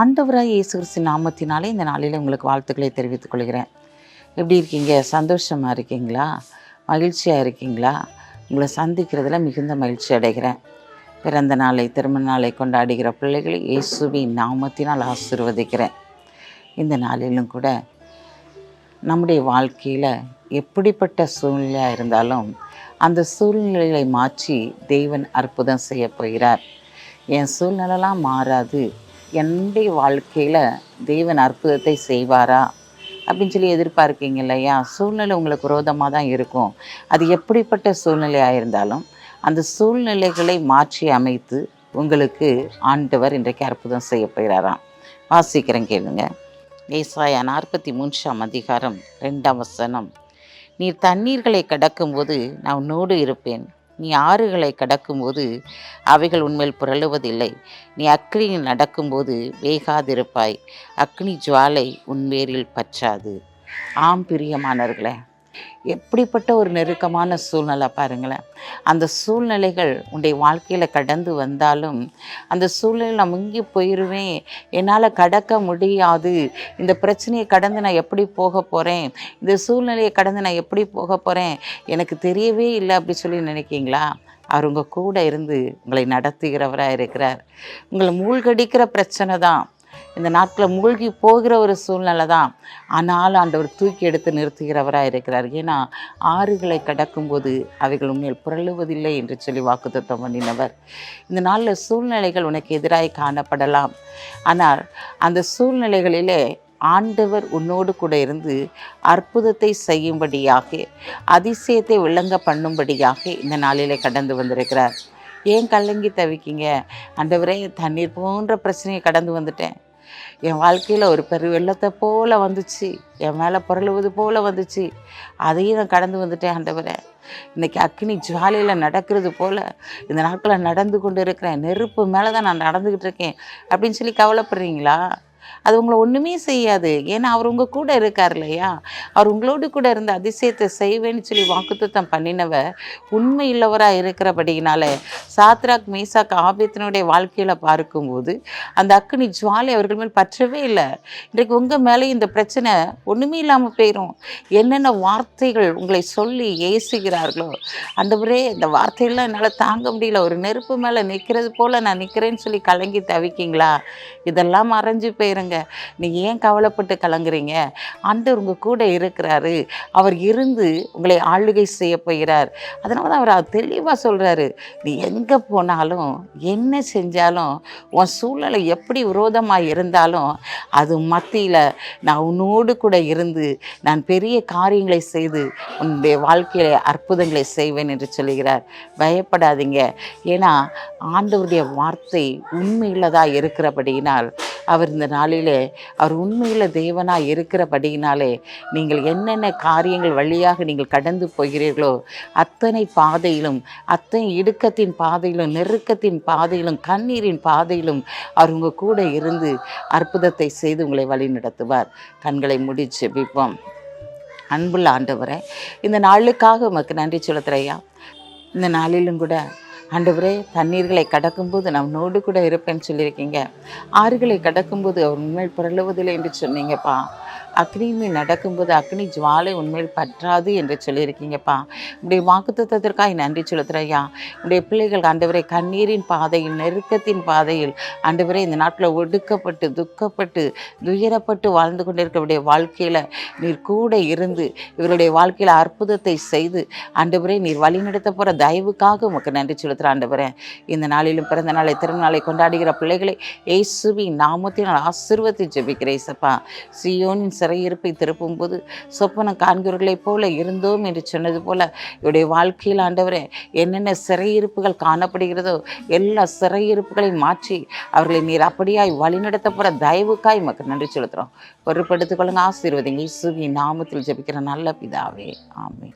ஆண்டவராக இயேசு கிறிஸ்து நாமத்தினாலே இந்த நாளில் உங்களுக்கு வாழ்த்துக்களை தெரிவித்துக் கொள்கிறேன். எப்படி இருக்கீங்க? சந்தோஷமாக இருக்கீங்களா? மகிழ்ச்சியாக இருக்கீங்களா? உங்களை சந்திக்கிறதுல மிகுந்த மகிழ்ச்சி அடைகிறேன். பிறந்த நாளை திருமண நாளை கொண்டாடுகிற பிள்ளைகளை இயேசுவின் நாமத்தினால் ஆசிர்வதிக்கிறேன். இந்த நாளிலும் கூட நம்முடைய வாழ்க்கையில் எப்படிப்பட்ட சூழ்நிலையாக இருந்தாலும் அந்த சூழ்நிலைகளை மாற்றி தெய்வன் அற்புதம் செய்ய போகிறார். என் சூழ்நிலைலாம் மாறாது. என்னுடைய வாழ்க்கையில் தேவன் அற்புதத்தை செய்வாரா? அப்படின்னு சொல்லி எதிர்பார்க்கீங்க இல்லையா? சூழ்நிலை உங்களுக்கு விரோதமாக தான் இருக்கும். அது எப்படிப்பட்ட சூழ்நிலையாக இருந்தாலும் அந்த சூழ்நிலைகளை மாற்றி அமைத்து உங்களுக்கு ஆண்டவர் இன்றைக்கு அற்புதம் செய்ய போகிறாராம் வாசிக்கிறேன் கேளுங்க. ஏசாயா நாற்பத்தி மூன்றாம் அதிகாரம் ரெண்டாம் வசனம். நீர் தண்ணீர்களை கடக்கும்போது நான் உன்னோடு இருப்பேன். நீ ஆறுகளை கடக்கும்போது அவைகள் உன்மேல் புரளுவதில்லை. நீ அக்னியில் நடக்கும்போது வேகாதிருப்பாய். அக்னி ஜுவாலை உன்மேரில் பற்றாது. ஆம் பிரியமானவர்களே. எப்படிப்பட்ட ஒரு நெருக்கமான சூழ்நிலை பாருங்களேன். அந்த சூழ்நிலைகள் உன்னுடைய வாழ்க்கையில் கடந்து வந்தாலும் அந்த சூழ்நிலை நான் முங்கி போயிடுவேன் என்னால் கடக்க முடியாது இந்த பிரச்சனையை கடந்து நான் எப்படி போக போகிறேன் இந்த சூழ்நிலையை கடந்து நான் எப்படி போக போகிறேன் எனக்கு தெரியவே இல்லை அப்படி சொல்லி நினைக்கிங்களா? அவர் உங்கள் கூட இருந்து உங்களை நடத்துகிறவராக இருக்கிறார். உங்களை மூழ்கடிக்கிற பிரச்சனை தான். இந்த நாட்களில் மூழ்கி போகிற ஒரு சூழ்நிலை தான். ஆனால் ஆண்டவர் தூக்கி எடுத்து நிறுத்துகிறவராக இருக்கிறார். ஏன்னா ஆறுகளை கடக்கும்போது அவைகள் உண்மையில் புரளுவதில்லை என்று சொல்லி வாக்குத்தத்தம் பண்ணினவர். இந்த நாளில் சூழ்நிலைகள் உனக்கு எதிராக காணப்படலாம். ஆனால் அந்த சூழ்நிலைகளிலே ஆண்டவர் உன்னோடு கூட இருந்து அற்புதத்தை செய்யும்படியாக அதிசயத்தை விளங்க பண்ணும்படியாக இந்த நாளிலே கடந்து வந்திருக்கிறார். ஏன் கலங்கி தவிக்கீங்க? ஆண்டவரே தண்ணீர் போன்ற பிரச்சனையை கடந்து வந்துட்டேன். என் வாழ்க்கையில் ஒரு பெரு வெள்ளத்தை போல் வந்துச்சு. என் மேலே புரளுவது போல் வந்துச்சு. அதையும் நான் கடந்து வந்துட்டேன் ஆண்டவரே. இன்னைக்கு அக்னி ஜுவாலையில் நடக்கிறது போல் இந்த நாட்களில் நடந்து கொண்டு இருக்கிறேன் நெருப்பு மேலே தான் நான் நடந்துக்கிட்டு இருக்கேன். அப்படின்னு சொல்லி கவலைப்படுறீங்களா? அது உங்களை ஒன்றுமே செய்யாது. ஏன்னா அவர் உங்கள் கூட இருக்கார் இல்லையா? அவர் உங்களோடு கூட இருந்த அதிசயத்தை செய்வேன்னு சொல்லி வாக்குத்தத்தம் பண்ணினவர் உண்மை இல்லவராக இருக்கிறபடியினால சாத்ராக் மீசாக் ஆபியத்தினுடைய வாழ்க்கையில் பார்க்கும்போது அந்த அக்னி ஜுவாலை அவர்கள் மேல் பற்றவே இல்லை. இன்றைக்கு உங்கள் மேலே இந்த பிரச்சனை ஒன்றுமே இல்லாமல் போயிடும் என்னென்ன வார்த்தைகள் உங்களை சொல்லி ஏசுகிறார்களோ ஆண்டவரே இந்த வார்த்தையெல்லாம் என்னால் தாங்க முடியல. ஒரு நெருப்பு மேலே நிற்கிறது போல் நான் நிற்கிறேன்னு சொல்லி கலங்கி தவிக்கிங்களா? இதெல்லாம் மறைஞ்சு போயிருங்க. நீ ஏன் கவலைப்பட்டு கலங்குறீங்க? ஆண்டவர் உங்கள் கூட இருக்கிறாரு. அவர் இருந்து உங்களை ஆளுகை செய்ய போகிறார். அதனால தான் அவர் தெளிவாக சொல்கிறாரு நீ எங்க எங்கே போனாலும் என்ன செஞ்சாலும் உன் சூழ்நிலை எப்படி விரோதமாக இருந்தாலும் அது மத்தியில் நான் உன்னோடு கூட இருந்து நான் பெரிய காரியங்களை செய்து உன்னுடைய வாழ்க்கையில அற்புதங்களை செய்வேன் என்று சொல்லுகிறார். பயப்படாதீங்க. ஏன்னா ஆண்டவருடைய வார்த்தை உண்மையுள்ளதாக இருக்கிறபடியினால் அவர் இந்த நாளிலே அவர் உண்மையில் தேவனாக இருக்கிறபடியினாலே நீங்கள் என்னென்ன காரியங்கள் வழியாக நீங்கள் கடந்து போகிறீர்களோ அத்தனை பாதையிலும் அத்தனை இடுக்கத்தின் பாதையிலும் நெருக்கத்தின் பாதையிலும் கண்ணீரின் பாதையிலும் அவர் உங்கள் கூட இருந்து அற்புதத்தை செய்து உங்களை வழி நடத்துவார். கண்களை முடிச்சு விப்போம். அன்புள்ள ஆண்டவரே இந்த நாளுக்காக உமக்கு நன்றி செலுத்துறையா இந்த நாளிலும் கூட ஆண்டவரே தண்ணீர்களை கடக்கும்போது நான் நோடு கூட இருப்பேன்னு சொல்லியிருக்கீங்க. ஆறுகளை கடக்கும்போது அவர் உண்மை புரளுவதில்லை என்று சொன்னீங்கப்பா. அக்னியுமே நடக்கும்போது அக்னி ஜுவாலை உண்மையில் பற்றாது என்று சொல்லியிருக்கீங்கப்பா. உடைய வாக்குத்தத்திற்காக நன்றி செலுத்துறையா உடைய பிள்ளைகள் ஆண்டவரை கண்ணீரின் பாதையில் நெருக்கத்தின் பாதையில் ஆண்டவரே இந்த நாட்டில் ஒடுக்கப்பட்டு துக்கப்பட்டு துயரப்பட்டு வாழ்ந்து கொண்டிருக்கவுடைய வாழ்க்கையில் நீர் கூட இருந்து இவருடைய வாழ்க்கையில் அற்புதத்தை செய்து ஆண்டவரே நீர் வழிநடத்த போகிற தயவுக்காக உமக்கு நன்றி செலுத்துகிற ஆண்டவரே. இந்த நாளிலும் பிறந்த நாளை திருநாளை கொண்டாடுகிற பிள்ளைகளை இயேசுவி நாமத்தினால் ஆசிர்வத்தை ஜெபிக்கிறேசப்பா சியோனின் சிறையிருப்பை திருப்பும்போது சொப்பனம் காண்கிறவர்களைப் போல இருந்தோம் என்று சொன்னது போல இவருடைய வாழ்க்கையில் ஆண்டவரே என்னென்ன சிறையிருப்புகள் காணப்படுகிறதோ எல்லா சிறையிருப்புகளையும் மாற்றி அவர்களை நீர் அப்படியாய் வழிநடத்த போகிற தயவுக்காய் மக்கள் நன்றி செலுத்துகிறோம் பொருட்படுத்திக் கொள்ளுங்க. ஆசீர்வதிங்க சுவி நாமத்தில் ஜெபிக்கிற நல்ல பிதாவே. ஆமே